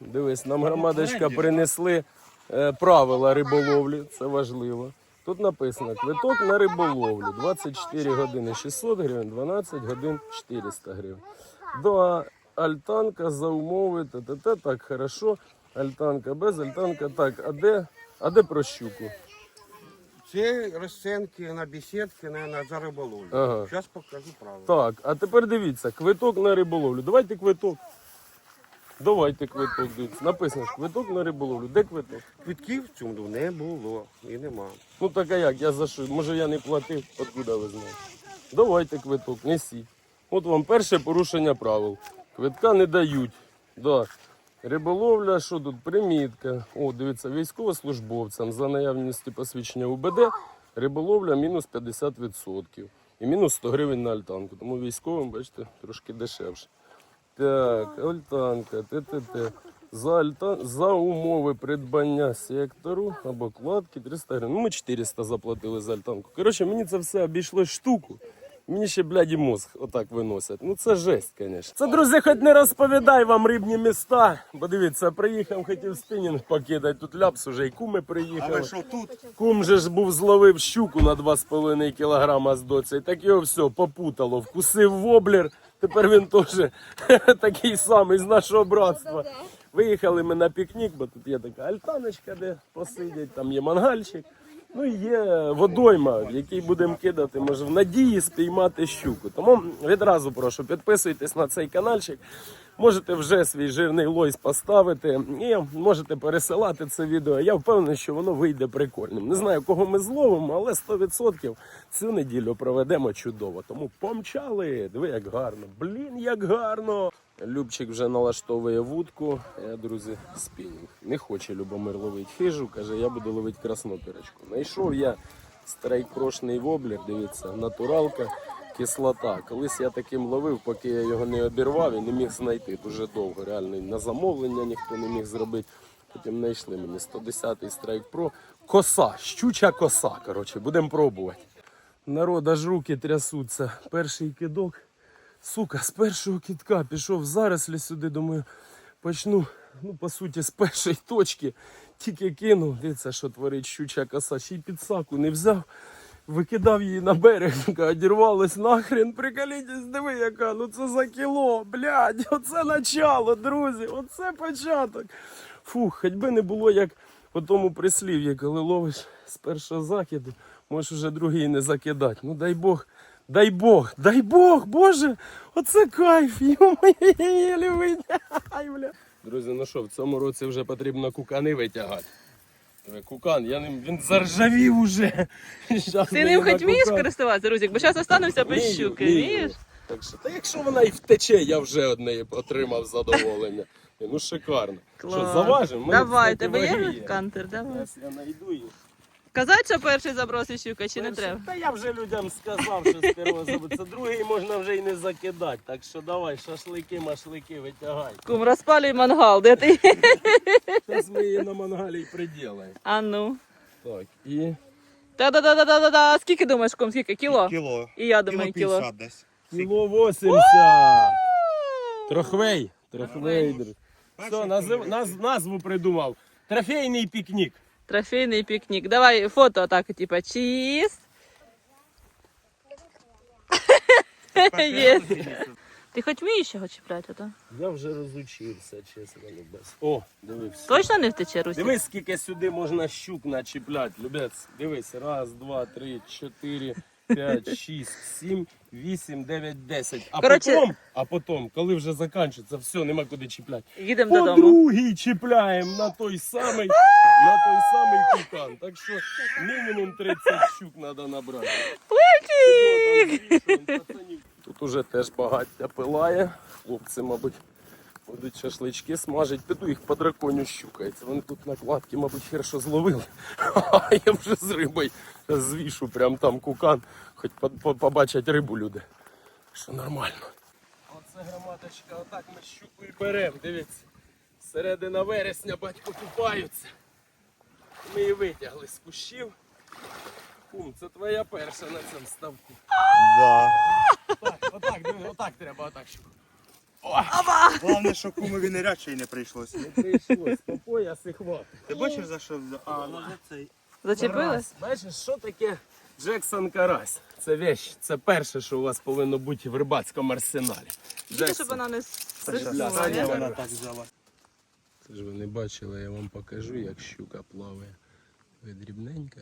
Дивись, нам громадочка принесли е, правила риболовлі, це важливо. Тут написано квиток на риболовлю 24 години 600 гривень, 12 годин 400 гривень. До альтанка за умови, та-та-та, так, хорошо. Альтанка без альтанка, так, а де, а де про щуку? Це розцінки на бесідки, на, на за риболовлю. Ага. Зараз покажу правила. Так, а тепер дивіться, квиток на риболовлю. Давайте квиток. Давайте квиток, дивіться. Написано ж квиток на риболовлю. Де квиток? Квитків в цьому не було і нема. Ну так а як? Я за що? Може я не платив, откуда ви знаєте? Давайте квиток, несіть. От вам перше порушення правил. Квитка не дають. Да. Риболовля, що тут? Примітка. О, дивіться, військовослужбовцям за наявності посвідчення УБД риболовля мінус 50%. І мінус 100 гривень на альтанку. Тому військовим, бачите, трошки дешевше. Так, альтанка, ТТТ. За, альта... за умови придбання сектору або кладки 300 гривень. Ну, ми 400 заплатили за альтанку. Коротше, мені це все обійшлось штуку. Мені ще, бляді, мозг отак виносять. Ну це жесть, звісно. Це, друзі, хоч не розповідай вам рибні міста. Бо дивіться, приїхав, хотів спінінг покидати. Тут ляпс уже і куми приїхали. що тут? Кум же ж був зловив щуку на 2,5 кілограма з доцею. Так його все попутало, вкусив воблер. Тепер він теж такий самий з нашого братства. Виїхали ми на пікнік, бо тут є така альтаночка, де посидять, там є мангальчик. Ну і є водойма, в якій будемо кидати, може, в надії спіймати щуку. Тому відразу прошу, підписуйтесь на цей каналчик. Можете вже свій жирний лойс поставити і можете пересилати це відео. Я впевнений, що воно вийде прикольним. Не знаю, кого ми зловимо, але 100% цю неділю проведемо чудово. Тому помчали. Диви, як гарно. Блін, як гарно. Любчик вже налаштовує вудку. Я, друзі, спінінг. Не хоче Любомир ловити хижу. Каже, я буду ловити краснопірочку. Знайшов я страйкпрошний воблер, дивіться, натуралка, кислота. Колись я таким ловив, поки я його не обірвав і не міг знайти дуже довго. Реально на замовлення ніхто не міг зробити. Потім знайшли мені 110-й Strike Pro. Коса, щуча коса. Коротше, будемо пробувати. Народ, аж руки трясуться. Перший кидок. Сука, з першого кітка пішов зарослі сюди, думаю, почну, ну, по суті, з першої точки. Тільки кинув, дивіться, що творить щуча коса, ще й підсаку не взяв. Викидав її на берег, одірвалась нахрен, приколітесь, диви яка, ну це за кіло, блядь, оце начало, друзі, оце початок. Фух, хоч би не було як по тому прислів'ї, коли ловиш з першого закиду, можеш вже другий не закидати. Ну дай Бог, дай Бог, дай Бог, Боже, оце кайф, йо-моє. Друзі, ну що, в цьому році вже потрібно кукани витягати. Кукан, я ним, він заржавів уже. Щас Ти ми ним на хоч вмієш кукан- користуватися, Рузік, бо зараз останемося без Вмію, щуки, вмію. вмієш? Так що, та якщо вона і втече, я вже одне отримав задоволення. Ні, Ну шикарно. Що, заважимо? Давай, тебе є кантер, давай. Зараз я знайду їх. Казати, що перший забросить щука, чи не треба? Та я вже людям сказав, що з первого. Це другий можна вже і не закидати. Так що давай, шашлики, машлики витягай. Кум, розпалюй мангал, де ти? Зараз ми її на мангалі і приділаємо. А ну. Так, і Та-да-да-да-да-да. Скільки думаєш, кум, скільки? Кіло? Кіло. І я думаю, кіло. 50 десь. кіло 80. Трохвей. Трохвей. друзі. Все, назив, наз, назву придумав. Трофейний пікнік. Трофейний пікнік. Давай фото так, типа, чист. Є. Ти хоч вмієш його чіпляти, так? Я вже розучився, чесно, любець. О, дивись. Точно не втече, Русі? Дивись, скільки сюди можна щук начіпляти, любець. Дивись, раз, два, три, чотири, п'ять, шість, сім, вісім, дев'ять, десять. А Коротше- потім, а потім, коли вже закінчиться, все, нема куди чіпляти. Їдемо По додому. другий чіпляємо на той самий, на той самий кукан. Так що мінімум 30 щук треба набрати. Тут уже теж багаття пилає. Хлопці, мабуть, будуть шашлички смажить. Піду їх по драконю щукається. Вони тут накладки, мабуть, хорошо зловили. А я вже з рибою звішу прям там кукан, хоч по- по- побачать рибу люди. Що нормально. Оце громадочка, отак ми щуку і беремо. Дивіться. Середина вересня батько купаються. Ми її витягли з кущів. Кум, це твоя перша на цьому ставку. Да. Так, отак, диви, отак треба, отак щуку. Головне, що кумові ниряд ще й не прийшлось. Прийшлось, по пояс і хват. Ти бачиш за що? взяв? А, ну за цей. Зачепилась? Бачиш, що таке Джексон Карась? Це вещь, це перше, що у вас повинно бути в рибацькому арсеналі. Тільки, щоб вона не. Саня ні? вона так взяла. Це ж ви не бачили, я вам покажу, як щука плаває. Ви дрібненька.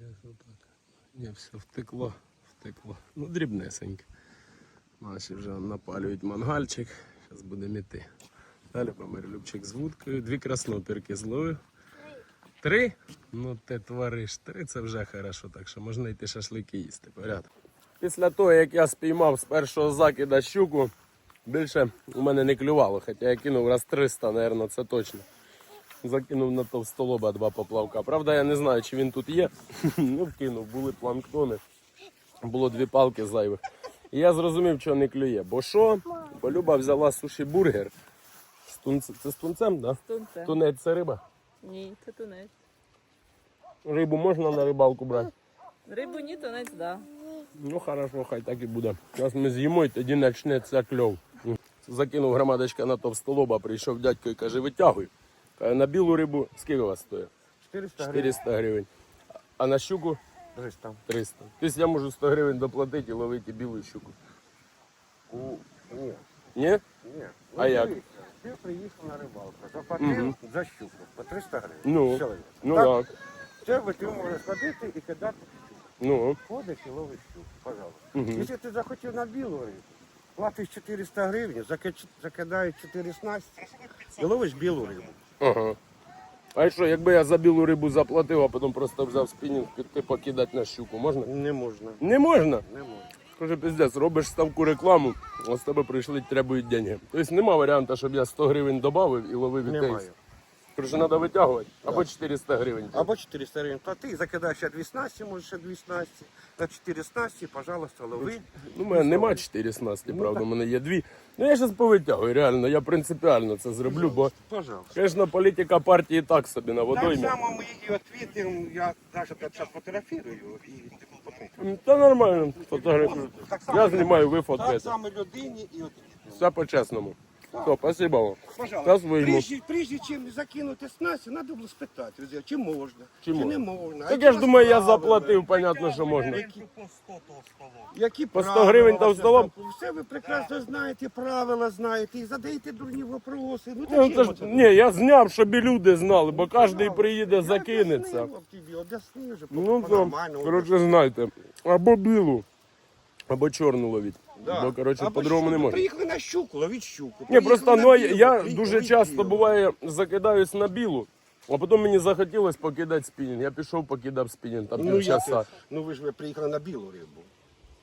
Я ж отак. Ні, все втекло, втекло. Ну, дрібнесеньке. Наші вже напалюють мангальчик. Зараз будемо йти. Далі помер Любчик з вудкою. Дві краснопірки зловив. Три? Ну ти твориш. Три це вже хорошо, так що можна йти шашлики їсти. Порядок. Після того, як я спіймав з першого закида щуку, більше у мене не клювало, хоча я кинув раз 300, мабуть, це точно. Закинув на товстолоба два поплавка. Правда, я не знаю, чи він тут є. ну, вкинув, були планктони. Було дві палки зайвих. І я зрозумів, що не клює. Бо що? Бо Люба взяла суші бургер. З тунц... Це з тунцем, так? Да? Тунце. Тунець це риба. Ні, це тунець. Рибу можна на рибалку брати? Рибу ні, тунець, да. Ну хорошо, хай так і буде. Зараз ми з'їмо і тоді почнеться кльов. Закинув громадочка на товстолоба, прийшов дядько і каже, витягуй. Каже, на білу рибу скільки у вас стоїть? 400 гривень. 400 гривень. А на щуку 300. 300. Тобто я можу 100 гривень доплатити і ловити білу щуку. Ні, Ні? ні. А як? дивися, Ти приїхав на рибалку, заплатив за щуку по 300 гривень. Ну, Все. ну так. так. Це ви ти можеш ходити і кидати щуку. Ну, Ходиш і ловиш щуку, пожалуйста. Мгм. Якщо ти захотів на білу рибу, платиш 400 гривень, заки- закидаєш 4 снасті і ловиш білу рибу. ага. А що, якби я за білу рибу заплатив, а потім просто взяв спінінг піти покидати на щуку, можна? Не можна. Не можна. Не можна. Скажи, піздець, робиш ставку рекламу, а з тебе прийшли требують деньги. Тобто нема варіанту, щоб я 100 гривень додав і ловив і Немає. Тейс. Короче, треба витягувати. Або 400 гривень. Або 400 гривень плати, закидаєш ще дві снасті, може ще дві снасті. На 4 снасті, пожалуйста, лови. Ну, у мене нема 4 снасті, правда, у мене є дві. Ну я зараз повитягую, реально, я принципіально це зроблю, бо, Пожалуйста. звісно, політика партії так собі на Так само ми її відвідуємо, я навіть зараз фотографірую і ти потім. Та нормально, фотографую. Так само, Я знімаю, ви Так само людині і відвідуємо. Все по-чесному. Все, спасибо вам. Пожалуйста. Прежде, прежде чим закинути снасті, треба було спитати, друзі, чи можна, Чи чи, не можна? Так я ж у думаю, я заплатив, понятно, що можна. Які, По 100 того які По 100 правила гривень у вас там? Все ви прекрасно знаєте, правила знаєте, і задаєте дурні вопроси. Ну, Ну, це ж, ні, я зняв, щоб і люди знали, бо кожен приїде, закинеться. тобі, об'яснив вже, Ну, то, по-нормальному. коротше, знайте, або білу, або чорну ловіть. Да. Бо, коротше, Або по-другому не щуку. можна. Приїхали на щуку, ловіть щуку. Ні, Приїхали просто на ну, білу, я ловіть дуже білу. часто буває закидаюсь на білу, а потім мені захотілося покидати спінінг. Я пішов, покидав спінінг, там Ну, півчаса. ну ви ж ви приїхали на білу рибу.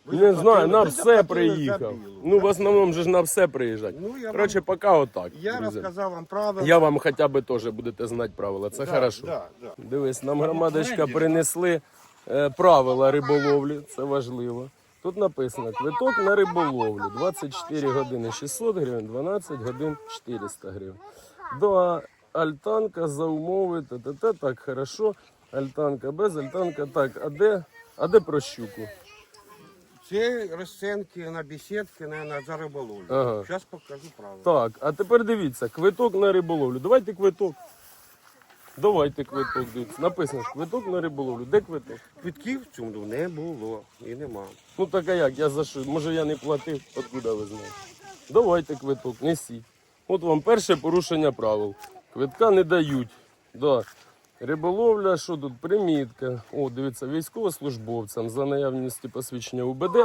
Ви Не заплатили- знаю, на ви все заплатили за приїхав. білу. Ну, в основному же ж на все приїжджать. Ну, я вам- Коротше, поки отак. Я друзі. розказав вам правила. Я вам хоча б теж будете знати правила, це Да, хорошо. Да, да. Дивись, нам громадочка принесли е, правила риболовлі, це важливо. Тут написано квиток на риболовлю 24 години 600 гривень, 12 годин 400 гривень. До альтанка за умови, та-та-та, так, хорошо. Альтанка без альтанка, так, а де, а де про щуку? Це розценки на бесідки, на, за риболовлю. Ага. Зараз покажу правила. Так, а тепер дивіться, квиток на риболовлю. Давайте квиток. Давайте квиток, дивіться. Написано ж квиток на риболовлю. Де квиток? Квитків в цьому не було і нема. Ну так а як? Я за що? Може я не платив, откуда ви знаєте? Давайте квиток, несіть. От вам перше порушення правил. Квитка не дають. Да. Риболовля, що тут? Примітка. О, дивіться, військовослужбовцям за наявності посвідчення УБД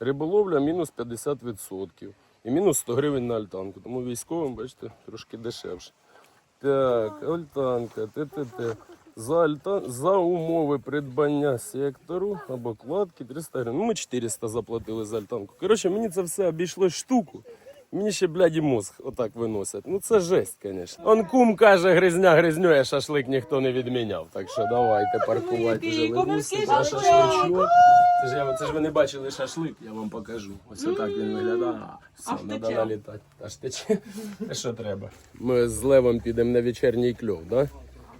риболовля мінус 50%. І мінус 100 гривень на альтанку. Тому військовим, бачите, трошки дешевше. Так, альтанка, ТТТ. За, альта... за умови придбання сектору або кладки 300 гривень. Ну, ми 400 заплатили за альтанку. Коротше, мені це все обійшло штуку. Мені ще, бляді, мозг отак виносять. Ну це жесть, звісно. Он кум каже, гризня гризнює, шашлик ніхто не відміняв. Так що давайте паркувати вже. Це ж, я, це ж ви не бачили шашлик, я вам покажу. Ось отак він виглядає. Все, треба налітати. Аж тече. А що треба? Ми з Левом підемо на вечірній кльов, так? Да?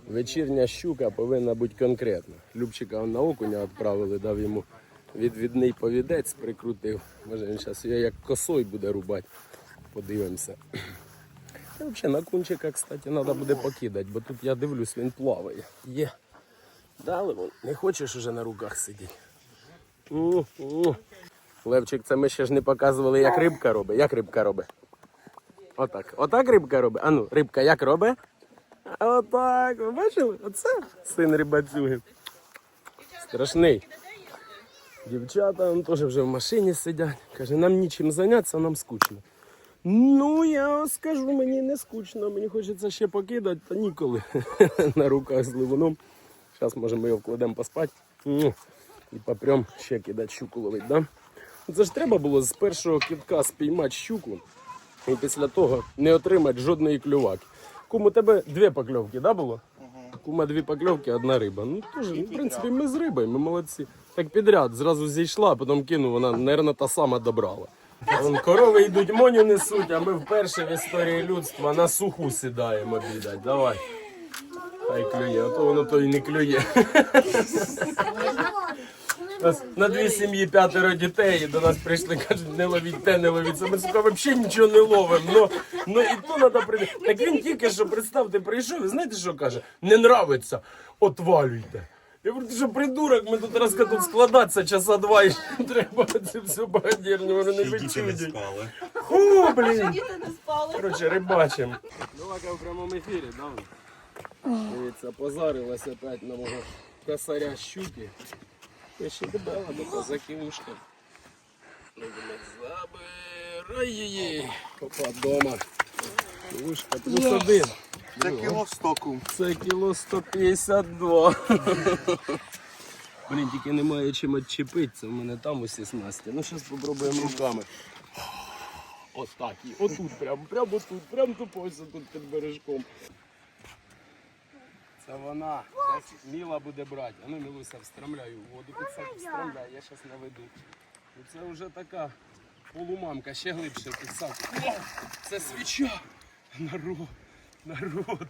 Вечірня щука повинна бути конкретна. Любчика на окуня відправили, дав йому відвідний повідець, прикрутив. Може він зараз його як косой буде рубати. подивимося. І взагалі на кунчика, кстати, треба буде покидати, бо тут я дивлюсь, він плаває. Є. Дали вон. Не хочеш уже на руках сидіти. М, м. Левчик, це ми ще ж не показували, як рибка робить. Як рибка робить? Отак. Отак рибка робить. А ну, рибка як робить? Отак. Ви бачили? Оце син рибацюги. Страшний. Дівчата он теж вже в машині сидять. Каже, нам нічим зайнятися, нам скучно. Ну, я скажу, мені не скучно, мені хочеться ще покидати, та ніколи. На руках з ливуном. Зараз, може, ми його вкладемо поспати. І попрям ще кидати щуку ловить, да? Це ж треба було з першого кидка спіймати щуку і після того не отримати жодної клюваки. Кум, у тебе дві покльовки, да, було? Кума дві покльовки, одна риба. Ну теж, ну, в принципі, ми з рибою, ми молодці. Так підряд, зразу зійшла, потім кинув, вона, мабуть, та сама добрала. Вон корови йдуть, моню несуть, а ми вперше в історії людства на суху сідаємо обідати. Давай. Хай клює, а то воно то і не клює. У нас на дві сім'ї п'ятеро дітей, і до нас прийшли, кажуть, не ловіть те, не ловіть. це. Ми сука, взагалі нічого не ловимо. Ну, ну і то треба прийти. Так він тільки що, представте, прийшов, і знаєте, що каже? Не нравиться, отвалюйте. Я говорю, ти що придурок, ми тут раз тут складатися часа два і треба це все багадірню, говорю, не спали. Фу, блін. Коротше, рибачим. Давай в прямому ефірі, да? Дивіться, позарилась опять на мого косаря щуки. Ще дебела до козаки ушка. Забирай її. Опа, дома. Ушка плюс один. Це кіло стоку. Це кіло 152. Блін, тільки немає чим відчепитися. У мене там усі снасті. Ну, зараз спробуємо руками. Ось так. І отут, прям, прямо отут, прям тупо тут під бережком. Це вона. Зараз Міла буде брати. А ну, Мілуся, встромляю в воду. Підсак, встромляй, я зараз наведу. І це вже така полумамка, ще глибше підсак. О, це свіча. Народ, народ.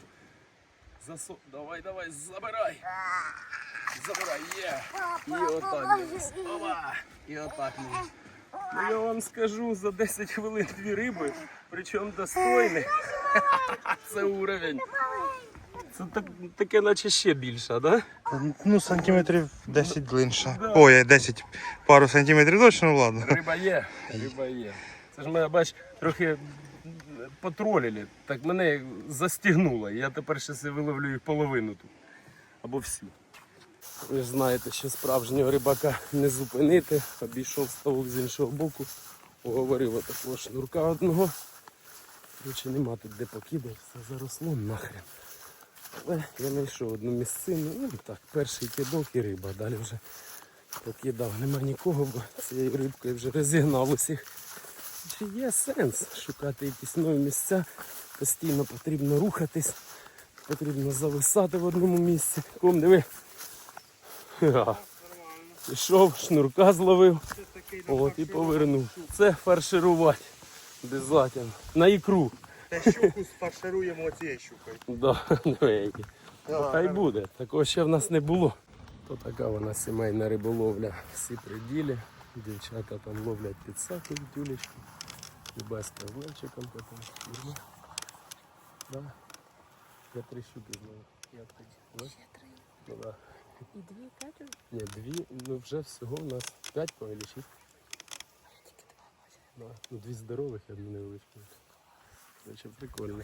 Засо... Давай, давай, забирай. Забирай, є. І отак дивись. Опа. І отак ми. Ну я вам скажу, за 10 хвилин дві риби, причому достойні. Це уровень. Це так, таке наче ще більше, да? Ну, сантиметрів 10 длинше. Ой, 10. Пару сантиметрів точно, ну ладно. Риба є, риба є. Це ж мене, бач, трохи потролили. Так мене застігнуло. Я тепер ще виловлю їх половину тут. Або всю. Ви ж знаєте, що справжнього рибака не зупинити. Обійшов ставок з іншого боку, поговорив отакого шнурка одного. Короче, нема тут де покидати, все заросло нахрен. Але я знайшов одну місцину, ну так, перший кидок і риба. Далі вже покидав. Нема нікого, бо цією рибкою вже розігнав усіх. Чи є сенс шукати якісь нові місця? Постійно потрібно рухатись, потрібно зависати в одному місці. Ком, диви. Пішов, шнурка зловив, от і повернув. Це фарширувати. Обязательно. На ікру. Та щуку спаршируємо цією щукою. Да, ну, які. Хай буде. Такого ще в нас не було. То така вона сімейна риболовля. Всі приділі. Дівчата там ловлять підсаки, тюлечки. Любаська з левчиком потім. Да. Я три щуки знову. Я три. Ще три. Ну, да. І дві п'ять? Ні, дві, ну вже всього у нас п'ять по шість. Да. Ну, дві здорових я і одну невеличку. Значить, прикольно.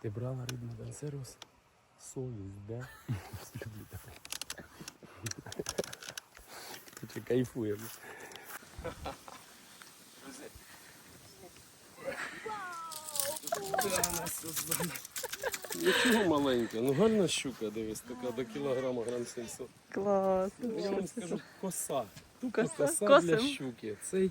Ти брала рибну консервус? Совість, да? Люблю тебе. Чи кайфуємо. Нічого маленьке, ну гарна щука, дивись, така до кілограма грам 700. Клас. Я вам скажу, коса. Коса? коса, для щуки. Це,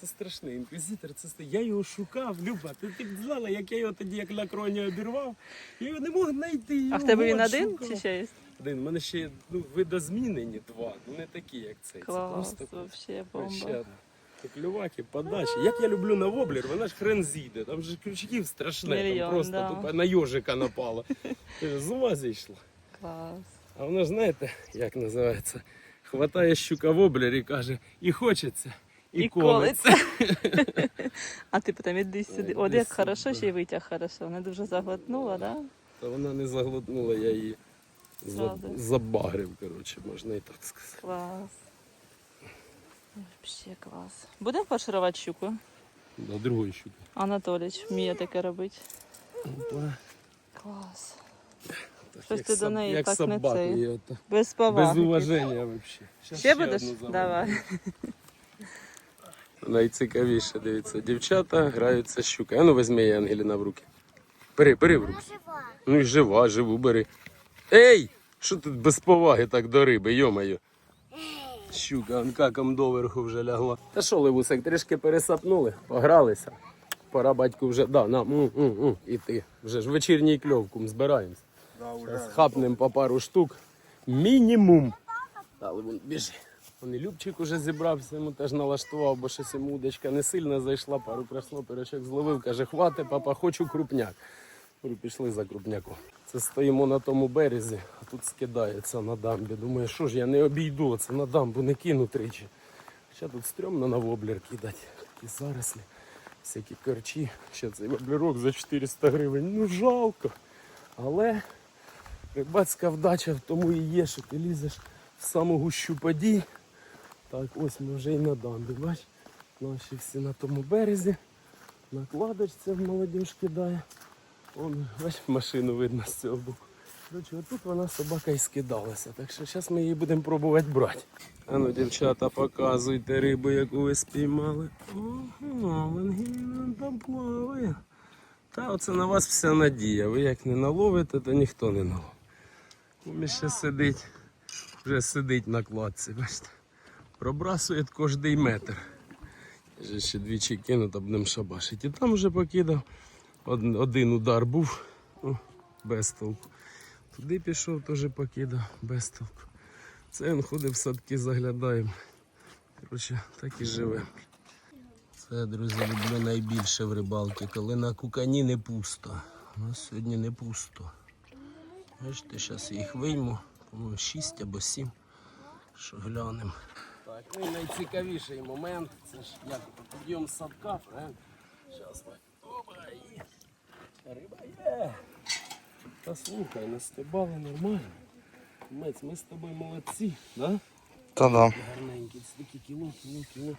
це страшний інквізитор. Це я його шукав, Люба. Ти, ти знала, як я його тоді як на кроні обірвав. Я його не мог знайти. А в тебе він один шукав. чи ще є? Один. У мене ще ну, видозмінені два, ну не такі, як цей. Клас, Це просто вообще бомба. Клюваки, подачі. Як я люблю на воблер, вона ж хрен зійде. Там же крючків страшне, Мільйон, там просто да. тупо на йожика напало. Ти З ума зійшла. Клас. А вона ж знаєте, як називається? Хватає щука в облері і каже, і хочеться, І колиться. А ти потім іди сюди. От як хорошо, ще й витяг хорошо. Вона дуже заглотнула, да? Та вона не заглотнула, я її за- забагрив, коротше, можна і так сказати. Клас. Вообще клас. Будемо фарширувати щуку? До другої щуки. Анатоліч вміє таке робити. Опа. Клас. Так, Щось ти до неї як так не цей. Без поваги. Без уваження взагалі. Щас Ще будеш? Давай. Найцікавіше, дивіться, дівчата граються з щукою. А ну візьми її, Ангеліна в руки. Бери, бери в руки. Ну і жива, живу бери. Ей! Що тут без поваги так до риби, йомаю. Щука он каком доверху вже лягла. Та що, Левусик, трішки пересапнули, погралися. Пора батьку вже, да, на, м, м, м, і ти. Вже ж вечірній кльовком збираємось. Зараз хапнемо по пару штук. Мінімум. Але вон біжи. Вон і Любчик уже зібрався, йому теж налаштував, бо щось йому удочка не сильно зайшла, пару красноперечок зловив, каже, хвати, папа, хочу крупняк. Говорю, пішли за крупняком. Це стоїмо на тому березі, а тут скидається на дамбі. Думаю, що ж я не обійду, це на дамбу не кину тричі. Ще тут стрьомно на воблер кидати. Такі зарослі, всякі корчі. Ще цей воблерок за 400 гривень. Ну жалко. Але рибацька вдача в тому і є, що ти лізеш в саму гущу подій. Так, ось ми вже і на дамбі, бач, наші всі на тому березі. Накладочця молодіж кидає. Вон, бач, машину видно з цього боку. Короче, отут вона собака і скидалася. Так що зараз ми її будемо пробувати брати. А ну, дівчата, показуйте рибу, яку ви спіймали. Ого, Ангеліна там плаває. Та оце на вас вся надія. Ви як не наловите, то ніхто не наловить. Він ще сидить, вже сидить на кладці, бачите. Пробрасує кожний метр. Вже ще двічі кинуто, а будемо шабашити. І там вже покидав. Один удар був, о, без толку. Туди пішов, теж покидав, без толку. Це він ходить в садки, заглядаємо. Коротше, так і живе. Це, друзі, люблю найбільше в рибалці, коли на кукані не пусто. У нас сьогодні не пусто. Бачите, зараз їх вийму, по-моєму, 6 або 7. Що глянемо. Так, ну і найцікавіший момент, це ж як підйом садка, правильно? Зараз так. Опа, і риба є. Та слухай, настебали нормально. Мець, ми з тобою молодці, да? Та да. Гарненькі, стільки кіло, кіло, кіло.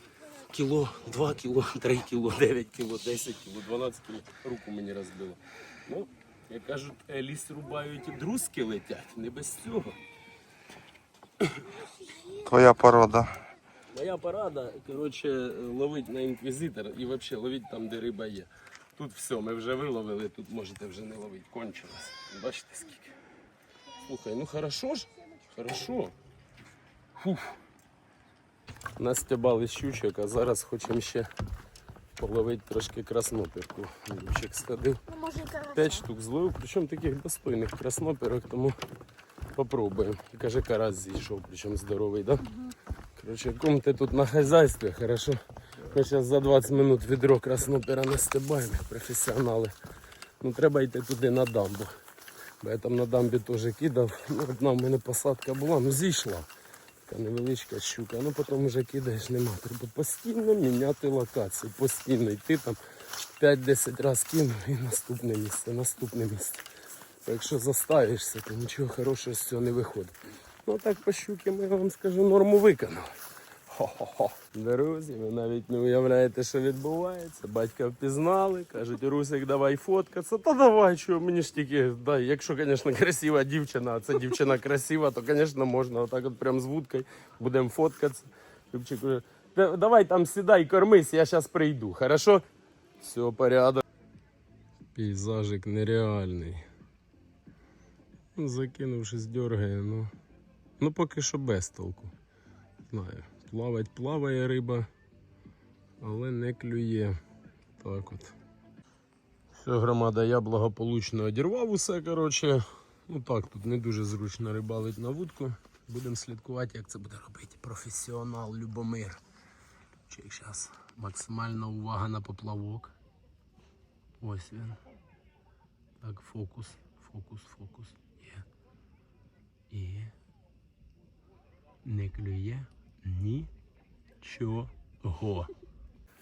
Кіло, 2 кіло, 3 кіло, 9 кіло, 10 кіло, 12 кіло. Руку мені розбило. Ну, як кажуть, е, ліс рубають і друзки летять, не без цього. Твоя порода. Моя порада, коротше, ловить на інквізитор і взагалі ловить там, де риба є. Тут все, ми вже виловили, тут можете вже не ловити. Кончилось. Бачите скільки. Слухай, ну хорошо ж? Хорошо. Фух. Настябали щучок, а зараз хочемо ще половити трошки краснопірку. Лючик сходив. П'ять штук зловив, причому таких достойних краснопірок, тому попробуємо. І каже, карась зійшов, причому здоровий, так? Да? Короче, кум ти тут на хазяйстві, хорошо. Ми зараз за 20 минут відро краснопера настебаємо, як професіонали. Ну треба йти туди на дамбу. Бо я там на дамбі теж кидав. Ну, одна в мене посадка була, ну зійшла. Така невеличка щука. Ну потім вже кидаєш, нема. Треба постійно міняти локацію. Постійно йти там 5-10 разів кинув і наступне місце, наступне місце. Бо Якщо заставишся, то нічого хорошого з цього не виходить. Ну так по щуки ми я вам скажу норму виконали. Хо-хо-хо. Друзі, ви навіть не уявляєте, що відбувається. Батька впізнали, кажуть, Русик, давай фоткатися. Та давай, що мені ж тільки дай. Якщо, звісно, красива дівчина, а це дівчина красива, то, звісно, можна отак от прям з вудкою будемо фоткатися. Любчик каже, давай там сідай, кормись, я зараз прийду. Хорошо? Все, порядок. Пейзажик нереальний. Ну, Закинувшись, дергає, ну. Ну поки що без толку. Знаю. Плавать плаває риба, але не клює. Так от. Все, громада, я благополучно одірвав усе, коротше. Ну так, тут не дуже зручно рибалить на вудку. Будемо слідкувати, як це буде робити професіонал Любомир. Чек зараз. Максимальна увага на поплавок. Ось він. Так, фокус, фокус, фокус. Є. І не клює нічого.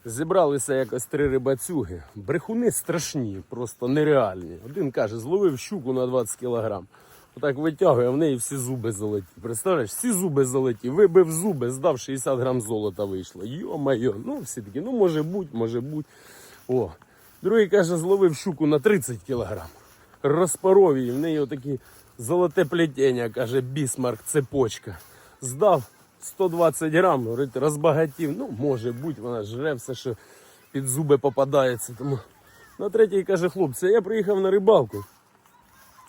Зібралися якось три рибацюги. Брехуни страшні, просто нереальні. Один каже, зловив щуку на 20 кілограм. Отак витягує, а в неї всі зуби золоті. Представляєш, всі зуби золоті. Вибив зуби, здав 60 грам золота вийшло. Йо-майо, ну всі такі, ну може бути, може бути. О. Другий каже, зловив щуку на 30 кілограм. Розпоров її, в неї отакі золоте плетіння, каже, бісмарк, цепочка. Здав 120 грам, говорить, розбагатів. Ну, може бути, вона жре все, що під зуби попадається. Тому на третій каже, хлопці, я приїхав на рибалку.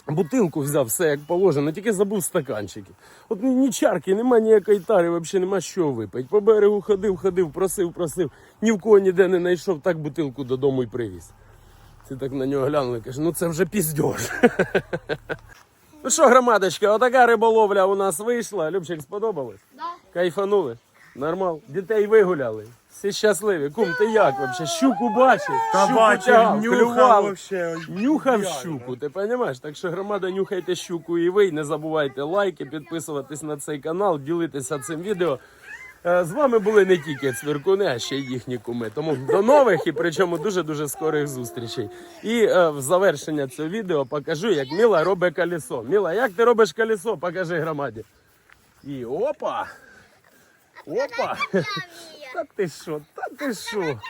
Бутилку взяв все як положено, тільки забув стаканчики. От ні, чарки, нема ніякої тари, взагалі нема що випити. По берегу ходив, ходив, просив, просив. Ні в кого ніде не знайшов, так бутилку додому і привіз. Ти так на нього глянули, каже, ну це вже піздьош. ну що, громадочка, отака риболовля у нас вийшла. Любчик, сподобалось? Да. Кайфанули? Нормал. Дітей вигуляли. Всі щасливі. Кум, ти як взагалі? Щуку бачив? Щуку тягав, клював. вообще. Нюхав щуку, ти розумієш? Так що громада, нюхайте щуку і ви. Не забувайте лайки, підписуватись на цей канал, ділитися цим відео. Е, З вами були не тільки цвіркуни, а ще й їхні куми. Тому до нових і причому дуже-дуже скорих зустрічей. І е, в завершення цього відео покажу, як Міла робить колесо. Міла, як ти робиш колесо? Покажи громаді. І опа! Опа! Та ти що? Та ти що?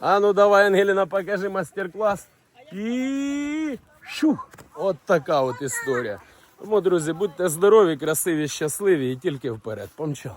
А ну давай, Ангеліна, покажи майстер-клас. І щух! От така от історія. Тому, друзі, будьте здорові, красиві, щасливі і тільки вперед. Помчали.